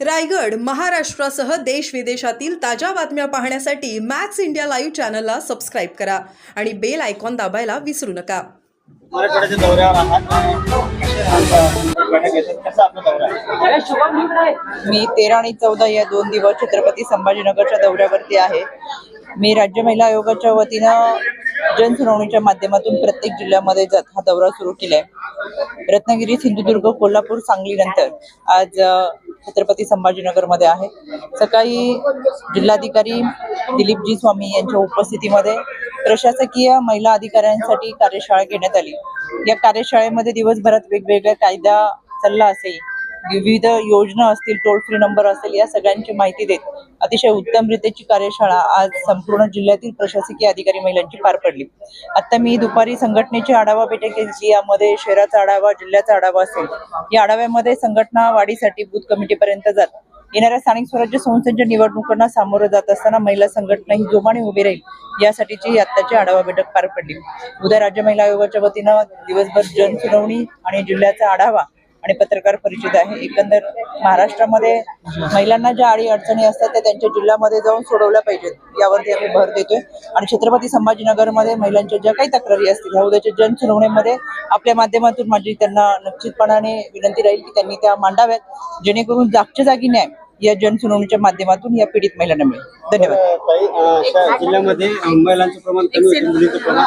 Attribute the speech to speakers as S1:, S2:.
S1: रायगड महाराष्ट्रासह देश विदेशातील ताज्या बातम्या पाहण्यासाठी मॅक्स इंडिया लाईव्ह चॅनलला सबस्क्राईब करा आणि बेल आयकॉन दाबायला विसरू नका.
S2: मराठवाड्याच्या दौऱ्यावर आहात. बैठक घेतात कसा आपला दौरा आहे
S3: मी तेरा आणि चौदा या दोन दिवस छत्रपती संभाजीनगरच्या दौऱ्यावरती आहे. मी राज्य महिला आयोगाच्या वतीनं जनसुनावणीच्या माध्यमातून प्रत्येक जिल्ह्यामध्ये जात हा दौरा सुरू केलाय. रत्नागिरी सिंधुदुर्ग कोल्हापूर सांगली नंतर आज छत्रपती संभाजीनगरमध्ये आहे. सकाळी जिल्हाधिकारी दिलीपजी स्वामी यांच्या उपस्थितीमध्ये प्रशासकीय महिला अधिकाऱ्यांसाठी कार्यशाळा घेण्यात आली. या कार्यशाळेमध्ये दिवसभरात वेगवेगळ्या कायदा सल्ला असेल विविध योजना असतील टोल फ्री नंबर असेल या सगळ्यांची माहिती देत अतिशय उत्तम रीतीची कार्यशाळा आज संपूर्ण जिल्ह्यातील प्रशासकीय अधिकारी महिलांची पार पडली. आता मी दुपारी संघटनेची आढावा बैठक घेतली. यामध्ये शहराचा आढावा जिल्ह्याचा आढावा असेल. या आढाव्यामध्ये संघटना वाढीसाठी बूथ कमिटीपर्यंत जात. येणाऱ्या स्थानिक स्वराज्य संस्थांच्या निवडणुकांना सामोरं जात असताना महिला संघटना ही जोमाने उभी राहील यासाठीची आत्ताची आढावा बैठक पार पडली. उद्या राज्य महिला आयोगाच्या वतीनं दिवसभर जनसुनावणी आणि जिल्ह्याचा आढावा आणि पत्रकार परिषद आहे. एकंदर महाराष्ट्रामध्ये महिलांना ज्या अडी अडचणी असतात त्या त्यांच्या जिल्ह्यामध्ये जाऊन सोडवल्या पाहिजेत. यावरती आम्ही भर देतोय. आणि छत्रपती संभाजीनगरमध्ये महिलांच्या ज्या काही तक्रारी असतील ह्या उद्याच्या जनसुनावणीमध्ये आपल्या माध्यमातून माझी त्यांना निश्चितपणाने विनंती राहील की त्यांनी त्या मांडाव्यात. जेणेकरून जागच्या जागी न्याय या जनसुनावणीच्या माध्यमातून या पीडित महिलांना मिळेल. धन्यवाद.
S2: जिल्ह्यामध्ये महिलांचं प्रमाण कमी प्रमाण.